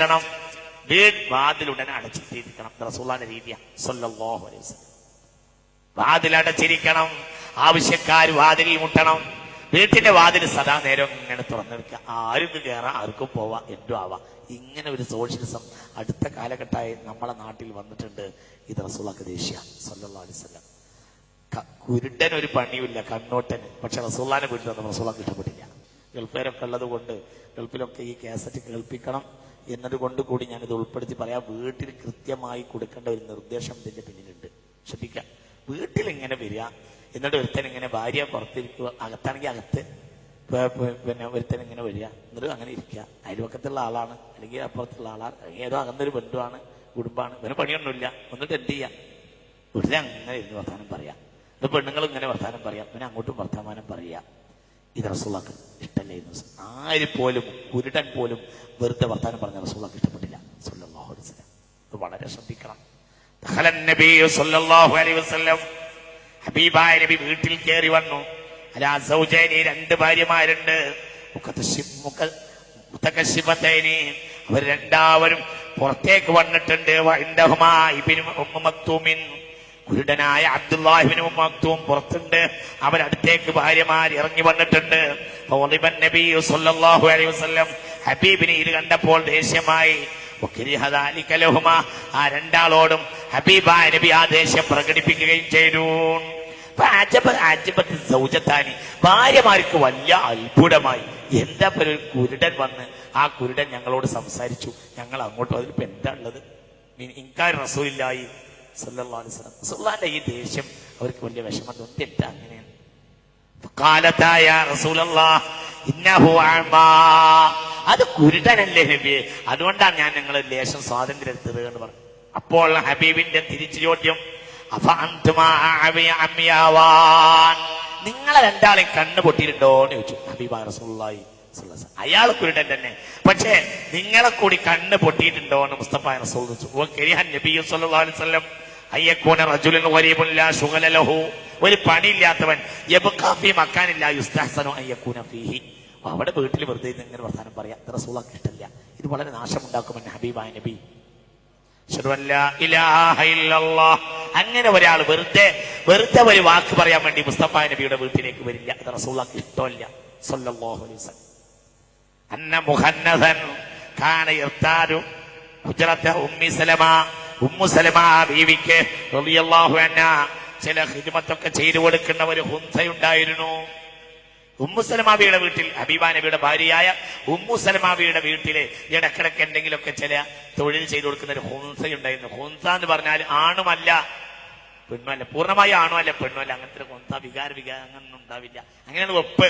ണം വീട് വാതിലുടനെ അടച്ചിട്ടിരിക്കണം. റസൂള്ളാന്റെ രീതിയാ. സല്ലല്ലാഹു അലൈഹി വസല്ലം. വാതിൽ ആവശ്യക്കാർ വാതിലിൽ മുട്ടണം. വീട്ടിന്റെ വാതിൽ സദാ നേരം ഇങ്ങനെ തുറന്നു വെക്കുക ആർക്ക് കയറാം ആർക്കും പോവാം. എന്തും ആവാം. ഇങ്ങനെ ഒരു സോഷ്യലിസം അടുത്ത കാലഘട്ടമായി നമ്മളെ നാട്ടിൽ വന്നിട്ടുണ്ട്. ഇത് റസൂള്ളക്ക് ദേഷ്യ. സല്ലല്ലാഹു അലൈഹി വസല്ലം. ക- കുരുടൻ ഒരു പണിയുമില്ല. കണ്ണോട്ടന് പക്ഷെ റസൂള്ളാനെ വീട്ടിൽ വന്ന റസൂള്ളാക്ക് ഇഷ്ടപ്പെട്ടില്ല. ഗൾഫേരൊക്കെ ഉള്ളത് കൊണ്ട് ഗൾഫിലൊക്കെ ഈ കേസറ്റ് കേൾപ്പിക്കണം. എന്നതുകൊണ്ട് കൂടി ഞാനിത് ഉൾപ്പെടുത്തി പറയാം. വീട്ടിൽ കൃത്യമായി കൊടുക്കേണ്ട ഒരു നിർദ്ദേശം ഇതിന്റെ പിന്നിലുണ്ട്. ശ്രദ്ധിക്കാം വീട്ടിൽ ഇങ്ങനെ വരിക. എന്നിട്ട് ഒരുത്തൻ ഇങ്ങനെ ഭാര്യ പുറത്തിരിക്കുക. അകത്താണെങ്കിൽ അകത്ത്. പിന്നെ ഒരുത്തൻ ഇങ്ങനെ വരിക. എന്നിട്ട് അങ്ങനെ ഇരിക്കുക. അയൽവക്കത്തുള്ള ആളാണ്. അല്ലെങ്കിൽ അപ്പുറത്തുള്ള ആളാണ് അല്ലെങ്കിൽ ഏതോ അകന്നൊരു ബന്ധുവാണ് കുടുംബമാണ്. ഇവന് പണിയൊന്നുമില്ല. എന്നിട്ട് എന്ത് ചെയ്യാം? വെറുതെ അങ്ങനെ ഇരുന്ന് വർത്താനം പറയാം. ഇത് പെണ്ണുങ്ങളും ഇങ്ങനെ വർത്താനം പറയാം. പിന്നെ അങ്ങോട്ടും വർത്തമാനം പറയാം. ഇത് റസൂള്ളക്ക് ഇഷ്ടമല്ലായിരുന്നു. ആര് പോലും കുരുടൻ പോലും വെറുതെ വർത്താനം പറഞ്ഞ റസൂള്ളക്ക് ഇഷ്ടപ്പെട്ടില്ല. സല്ലല്ലാഹു അലൈഹി വസല്ലം. ഇത് വളരെ ശ്രദ്ധിക്കണം. ദഖലൻ നബി സല്ലല്ലാഹു അലൈഹി വസല്ലം. ഹബീബായ നബി വീട്ടിൽ കയറി വന്നു. അലാ സൗജൈനി രണ്ട് ഭാര്യമാരുണ്ട്. മുത്തകശിഫത്തൈനി അവർ രണ്ടാവരും പുറത്തേക്ക് വന്നിട്ടുണ്ട്. ഉമ്മ മക്തൂമിൻ. കുരുടനായ അബ്ദുല്ലാഹിബിന് മക്തൂം പുറത്തുണ്ട്. അവരടുത്തേക്ക് ഭാര്യമാർ ഇറങ്ങി വന്നിട്ടുണ്ട്. നബി അലൈഹി വസല്ലം ഹബീബിനെ ഇത് കണ്ടപ്പോൾ ദേഷ്യമായി. ആ രണ്ടാളോടും ഹബീബായ നബി ആ ദേഷ്യം പ്രകടിപ്പിക്കുകയും ചെയ്തു. സൗജത്താനി ഭാര്യമാർക്ക് വലിയ അത്ഭുതമായി. എന്താ ഒരു കുരുടൻ വന്ന് ആ കുരുടൻ ഞങ്ങളോട് സംസാരിച്ചു? ഞങ്ങൾ അങ്ങോട്ട് അതിലിപ്പോ എന്താ ഉള്ളത്? ഇൻകാർ റസൂലില്ലായി സല്ലല്ലാഹു അലൈഹി വസല്ലം. ഈ ദേഷ്യം അവർക്ക് വലിയ വിഷമം എന്തിട്ട് അങ്ങനെ കാലത്തായ ഇന്നഹു അത് കുരുടനല്ലേ നബിയെ അതുകൊണ്ടാണ് ഞാൻ നിങ്ങൾ ലേശം സ്വാതന്ത്ര്യം എടുത്തത് എന്ന് പറഞ്ഞു അപ്പോൾ ഹബീബിന്റെ തിരിച്ചു ചോദ്യം നിങ്ങളെ രണ്ടാളെയും കണ്ണു പൊട്ടിയിട്ടുണ്ടോ എന്ന് ചോദിച്ചു. ഹബീബ് റസൂള്ളി അയാൾ കുരുടൻ തന്നെ. പക്ഷേ നിങ്ങളെ കൂടി കണ്ണ് പൊട്ടിയിട്ടുണ്ടോ എന്ന് മുസ്തഫ റസൂൽ നബി സല്ലല്ലാഹു അലൈഹി വസല്ലം. അയ്യക്കൂന റജുലൻ ഗരീബുൻ ലാ ശുഗല ലഹു. ഒരു പണിയില്ലാത്തവൻ. യബ്ഖാ ഫീ മക്കാനില്ല യുസ്തഹ്സനു അയ്യക്കൂന ഫീഹി. അവിടെ വീട്ടിൽ വെറുതെ ഇങ്ങനെ വർത്താനം പറയാം. സുഖം ഇഷ്ടമില്ല ഇത് വളരെ നാശമുണ്ടാക്കുമെന്ന് ഹബീബായ നബി. അങ്ങനെ ഒരാൾ വെറുതെ വെറുതെ ഒരു വാക്ക് പറയാൻ വേണ്ടി മുസ്തഫ നബിയുടെ വീട്ടിലേക്ക് വരില്ല. അത് റസൂലുള്ളാഹിക്ക് ഇഷ്ടമല്ല. സല്ലല്ലാഹു അലൈഹി വസല്ലം. അന്ന മുഹന്നസൻ കാന യർത്താരു ഹുജ്റത ഉമ്മി സലമ. ഉമ്മു സലമ ബീവിക്ക് റളിയല്ലാഹു അൻഹ ചില ഹിദ്മത്തൊക്കെ ചെയ്തു കൊടുക്കുന്ന ഒരു ഹുൻസയുണ്ടായിരുന്നു ഉമ്മു സലമാബിയുടെ വീട്ടിൽ അബീബാനബിയുടെ ഭാര്യയായ ഉമ്മു വീട്ടിലെ ഇടക്കിടക്ക് എന്തെങ്കിലുമൊക്കെ ചില തൊഴിൽ ചെയ്തു കൊടുക്കുന്ന ഒരു ഹുൻസയുണ്ടായിരുന്നു ഹുൻസ എന്ന് പറഞ്ഞാൽ ആണുമല്ല പെണ്ണുമല്ല പൂർണമായി ആണോ അല്ല പെണ്ണുമല്ല അങ്ങനത്തെ ഒരു കൊന്ത വികാര വികാരം അങ്ങനൊന്നും ഉണ്ടാവില്ല. അങ്ങനെയാണ് വെപ്പ്.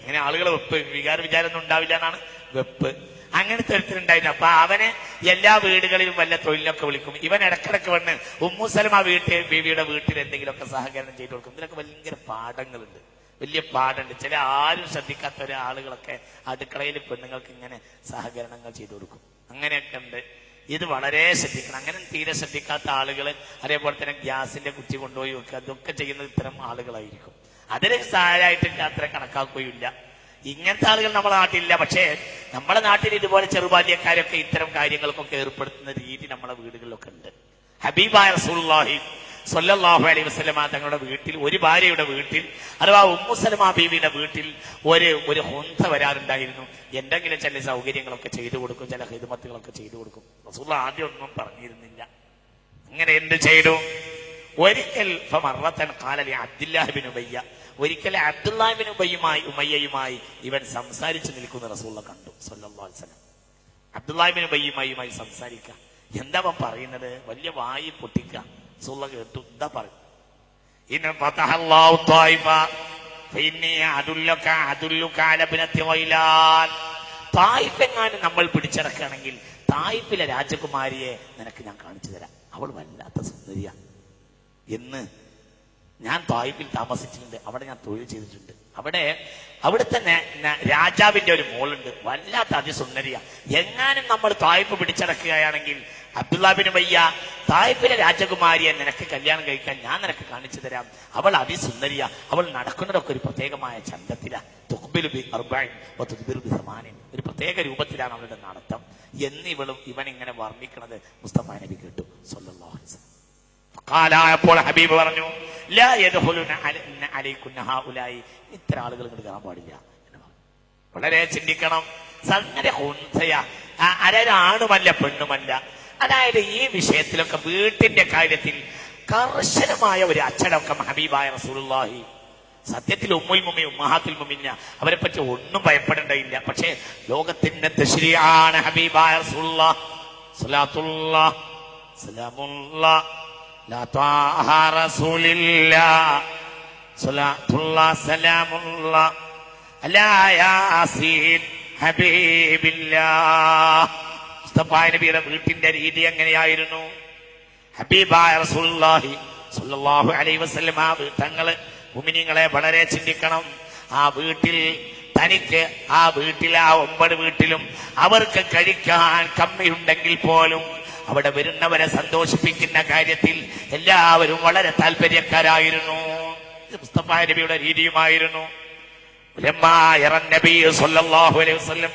അങ്ങനെ ആളുകളെ വെപ്പ് വികാര വിചാരമൊന്നും ഉണ്ടാവില്ല എന്നാണ് വെപ്പ്. അങ്ങനെ ഒരുത്തരുണ്ടായിരുന്നു അപ്പൊ അവനെ എല്ലാ വീടുകളിലും വല്ല തൊഴിലൊക്കെ വിളിക്കും. ഇവൻ ഇടക്കിടക്ക് വന്ന് ഉമ്മുസലമ വീട്ടിൽ ബീവിയുടെ വീട്ടിൽ എന്തെങ്കിലുമൊക്കെ സഹകരണം ചെയ്തു കൊടുക്കും. ഇതിലൊക്കെ ഭയങ്കര പാഠങ്ങളുണ്ട്. വലിയ പാടുണ്ട് ചില ആരും ശ്രദ്ധിക്കാത്ത ഒരാളുകളൊക്കെ അടുക്കളയിൽ പെണ്ണുങ്ങൾക്ക് ഇങ്ങനെ സഹകരണങ്ങൾ ചെയ്തു കൊടുക്കും. അങ്ങനെയൊക്കെ ഉണ്ട്. ഇത് വളരെ ശ്രദ്ധിക്കണം. അങ്ങനെ തീരെ ശ്രദ്ധിക്കാത്ത ആളുകൾ അതേപോലെ തന്നെ ഗ്യാസിന്റെ കുറ്റി കൊണ്ടുപോയി വെക്കുക അതൊക്കെ ചെയ്യുന്നത് ഇത്തരം ആളുകളായിരിക്കും. അതിന് സാരായിട്ട് അത്ര കണക്കാക്കുകയില്ല. ഇങ്ങനത്തെ ആളുകൾ നമ്മുടെ നാട്ടിലില്ല. പക്ഷേ നമ്മുടെ നാട്ടിൽ ഇതുപോലെ ചെറുബാല്യക്കാരൊക്കെ ഇത്തരം കാര്യങ്ങൾക്കൊക്കെ ഏർപ്പെടുത്തുന്ന രീതി നമ്മുടെ വീടുകളിലൊക്കെ ഉണ്ട്. ഹബീബായ റസൂലുള്ളാഹി സ്വല്ലല്ലാഹു അലൈ വസ്ലമ തങ്ങളുടെ വീട്ടിൽ ഒരു ഭാര്യയുടെ വീട്ടിൽ അഥവാ ഉമ്മു സലമ ബീവിയുടെ വീട്ടിൽ ഒരു ഒരു ഹൊന്ത വരാറുണ്ടായിരുന്നു. എന്തെങ്കിലും ചില സൗകര്യങ്ങളൊക്കെ ചെയ്തു കൊടുക്കും ചില ഹിദ്മത്തുകളൊക്കെ ചെയ്തു കൊടുക്കും. റസൂൽ ആദ്യം ഒന്നും പറഞ്ഞിരുന്നില്ല. അങ്ങനെ എന്ത് ചെയ്തു? ഒരിക്കൽ അബ്ദുല്ലാഹിബിനുബയ്യ ഉബയ്യ ഒരിക്കൽ അബ്ദുല്ലാഹിബിൻ ഉബയ്യുമായി ഉമയ്യയുമായി ഇവൻ സംസാരിച്ചു നിൽക്കുന്ന റസൂള്ള കണ്ടു അലൈഹി വസല്ലം. അബ്ദുല്ലാഹിബിൻ ഉബയ്യുമായി സംസാരിക്കുക എന്താ പറയുന്നത്? വലിയ വായി പൊട്ടിക്കുക റസൂള്ള കേട്ടു എന്താ പറയും നമ്മൾ പിടിച്ചടക്കുകയാണെങ്കിൽ തായിഫിലെ രാജകുമാരിയെ നിനക്ക് ഞാൻ കാണിച്ചു തരാം. അവൾ വല്ലാത്ത സുന്ദരിയ. എന്ന് ഞാൻ തായിഫിൽ താമസിച്ചിട്ടുണ്ട്. അവിടെ ഞാൻ തൊഴിൽ ചെയ്തിട്ടുണ്ട്. അവിടെ അവിടുത്തെ രാജാവിന്റെ ഒരു മോളുണ്ട്. വല്ലാത്ത അതിസുന്ദരിയ. എങ്ങാനും നമ്മൾ തായ്പ് പിടിച്ചടക്കുകയാണെങ്കിൽ അബ്ദുല്ലാബിന് വയ്യ തായ്പിലെ രാജകുമാരിയെ നിനക്ക് കല്യാണം കഴിക്കാൻ ഞാൻ നിനക്ക് കാണിച്ചു തരാം. അവൾ അതിസുന്ദരിയ. അവൾ നടക്കുന്നതൊക്കെ ഒരു പ്രത്യേകമായ ചന്തത്തില. തുഖ്ബിലു ബി അർബഈൻ വ ബി സമാനിൻ. ഒരു പ്രത്യേക രൂപത്തിലാണ് അവളുടെ നടത്തം. എന്നിവളും ഇവൻ ഇങ്ങനെ വർണിക്കണത് മുസ്തഫ നബി കേട്ടു. കാലായപ്പോൾ ഹബീബ് പറഞ്ഞു ഇത്ര ആളുകൾ ഇങ്ങോട്ട് കയറാൻ പാടില്ല വളരെ ചിന്തിക്കണം. സംഗതി ഹുൻസയ. അരരാണുമല്ല പെണ്ണുമല്ല. അതായത് ഈ വിഷയത്തിലൊക്കെ വീട്ടിന്റെ കാര്യത്തിൽ കർശനമായ ഒരു അച്ചടക്കം ഹബീബായ റസൂലുള്ളാഹി. സത്യത്തിൽ ഉമ്മുൽ മുമി ഉമ്മഹാത്തുൽ മുമ്മിഞ്ഞ അവരെ പറ്റി ഒന്നും ഭയപ്പെടേണ്ടയില്ല പക്ഷേ ലോകത്തിന്റെ ദശരിയാണ് ഹബീബായ റസൂലുള്ള ഹബീബില്ലാ മുസ്തഫായ നബിയുടെ വീട്ടിന്റെ രീതി എങ്ങനെയായിരുന്നു? ഹബീബായ റസൂലുള്ളാഹി സല്ലല്ലാഹു അലൈഹി വസല്ലം ആ വീട്ടങ്ങൾ മുമിനിങ്ങളെ വളരെ ചിന്തിക്കണം. ആ വീട്ടിൽ തനിക്ക് ആ വീട്ടിലെ ആ ഒമ്പത് വീട്ടിലും അവർക്ക് കഴിക്കാൻ കമ്മിയുണ്ടെങ്കിൽ പോലും അവിടെ വരുന്നവരെ സന്തോഷിപ്പിക്കുന്ന കാര്യത്തിൽ എല്ലാവരും വളരെ താല്പര്യക്കാരായിരുന്നു. മുസ്തഫായ നബിയുടെ രീതിയുമായിരുന്നു. ലമ്മാ ഇറന്നബി സല്ലല്ലാഹു അലൈഹി വസല്ലം